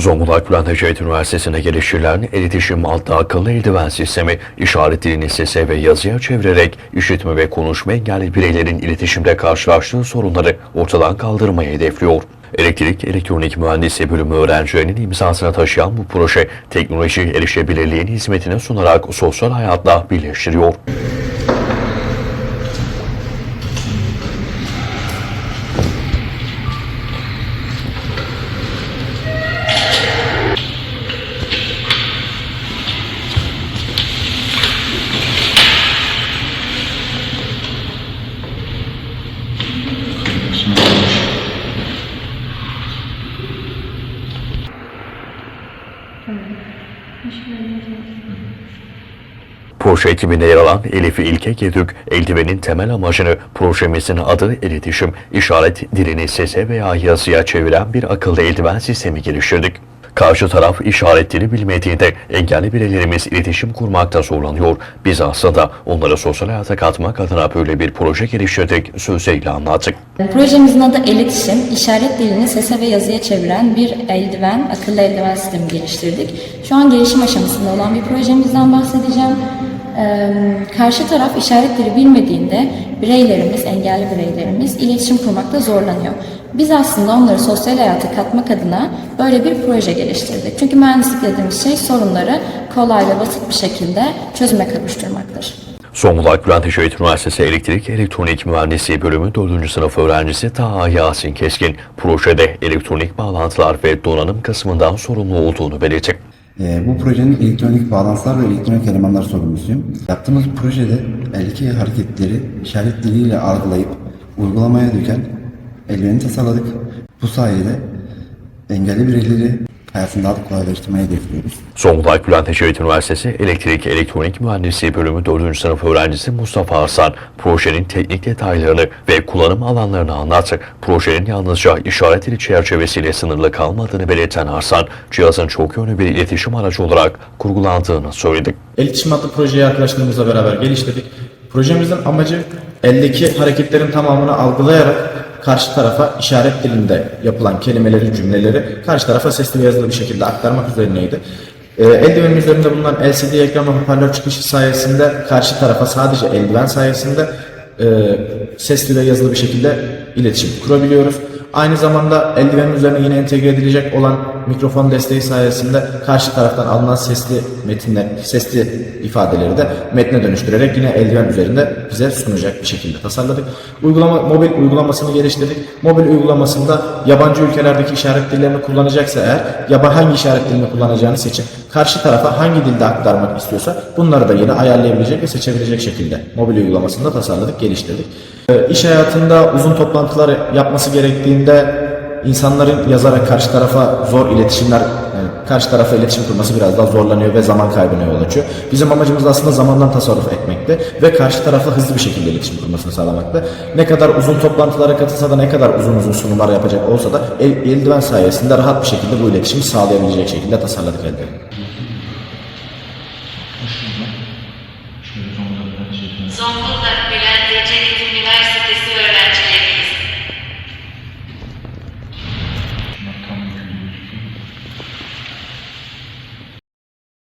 Zonguldak Bülent Ecevit Üniversitesi'nde geliştirilen iletişim adlı akıllı eldiven sistemi, işaret dilini sese ve yazıya çevirerek işitme ve konuşma engelli bireylerin iletişimde karşılaştığı sorunları ortadan kaldırmayı hedefliyor. Elektrik Elektronik Mühendisi bölümü öğrencilerinin imzasını taşıyan bu proje, teknoloji erişebilirliğini hizmetine sunarak sosyal hayatla birleştiriyor. Proje ekibinde yer alan Elif İlke Gedük, eldivenin temel amacını projemizin adı iletişim, işaret dilini sese veya yazıya çeviren bir akıllı eldiven sistemi geliştirdik. Karşı taraf işaret dili bilmediğinde engelli bireylerimiz iletişim kurmakta zorlanıyor. Biz aslında onları sosyal hayata katmak adına böyle bir proje geliştirdik, sözüyle anlattık. Projemizin adı iletişim, işaret dilini sese ve yazıya çeviren bir eldiven, akıllı eldiven sistemi geliştirdik. Şu an gelişim aşamasında olan bir projemizden bahsedeceğim. Karşı taraf işaret dili bilmediğinde bireylerimiz, engelli bireylerimiz iletişim kurmakta zorlanıyor. Biz aslında onları sosyal hayata katmak adına böyle bir proje geliştirdik. Çünkü mühendislik dediğimiz şey sorunları kolay ve basit bir şekilde çözüme kavuşturmaktır. Zonguldak Bülent Ecevit Üniversitesi Elektrik Elektronik Mühendisliği Bölümü 4. sınıf öğrencisi Taha Yasin Keskin, projede elektronik bağlantılar ve donanım kısmından sorumlu olduğunu belirtti. Ee, bu projenin elektronik bağlantılar ve elektronik elemanlar sorumlusuyum. Yaptığımız projede eldeki hareketleri işaret diliyle algılayıp uygulamaya döken eldiveni tasarladık. Bu sayede engelli bireyleri hayatını daha da kolaylaştırmayı hedefliyoruz. Zonguldak Bülent Ecevit Üniversitesi Elektrik Elektronik Mühendisliği Bölümü 4. sınıf öğrencisi Mustafa Arslan, projenin teknik detaylarını ve kullanım alanlarını anlattı. Projenin yalnızca işaret dili çerçevesiyle sınırlı kalmadığını belirten Arslan, cihazın çok yönlü bir iletişim aracı olarak kurgulandığını söyledi. İletişim adlı projeyi arkadaşlarımızla beraber geliştirdik. Projemizin amacı eldeki hareketlerin tamamını algılayarak karşı tarafa işaret dilinde yapılan kelimeleri, cümleleri karşı tarafa sesli ve yazılı bir şekilde aktarmak üzerineydi. Ee, eldivenin üzerinde bulunan LCD ekran ve hoparlör çıkışı sayesinde karşı tarafa sadece eldiven sayesinde e, sesli ve yazılı bir şekilde iletişim kurabiliyoruz. Aynı zamanda eldivenin üzerine yine entegre edilecek olan mikrofon desteği sayesinde karşı taraftan alınan sesli metinler, sesli ifadeleri de metne dönüştürerek yine eldiven üzerinde bize sunacak bir şekilde tasarladık. Uygulama, mobil uygulamasını geliştirdik. Mobil uygulamasında yabancı ülkelerdeki işaret dillerini kullanacaksa eğer yaba hangi işaret dilini kullanacağını seçip karşı tarafa hangi dilde aktarmak istiyorsa bunları da yine ayarlayabilecek ve seçebilecek şekilde mobil uygulamasını da tasarladık, geliştirdik. Ee, İş hayatında uzun toplantılar yapması gerektiğinde insanların yazarak karşı tarafa zor iletişimler yani karşı tarafa iletişim kurması biraz daha zorlanıyor ve zaman kaybına yol açıyor. Bizim amacımız aslında zamandan tasarruf etmekte ve karşı tarafa hızlı bir şekilde iletişim kurmasını sağlamakta. Ne kadar uzun toplantılara katılsa da ne kadar uzun uzun sunumlar yapacak olsa da el, eldiven sayesinde rahat bir şekilde bu iletişimi sağlayabilecek şekilde tasarladık eldiveni. Zonguldak Ecevit